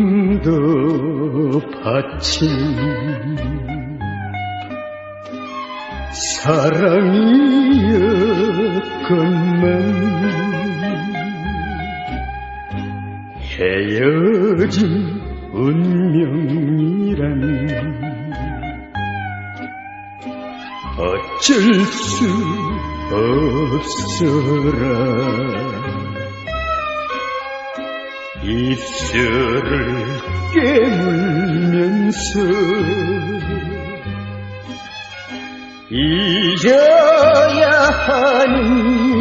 목숨도 바친 사랑이었건만 헤어진 운명이란 어쩔 수 없어라. 입술을 깨물면서 잊어야 하는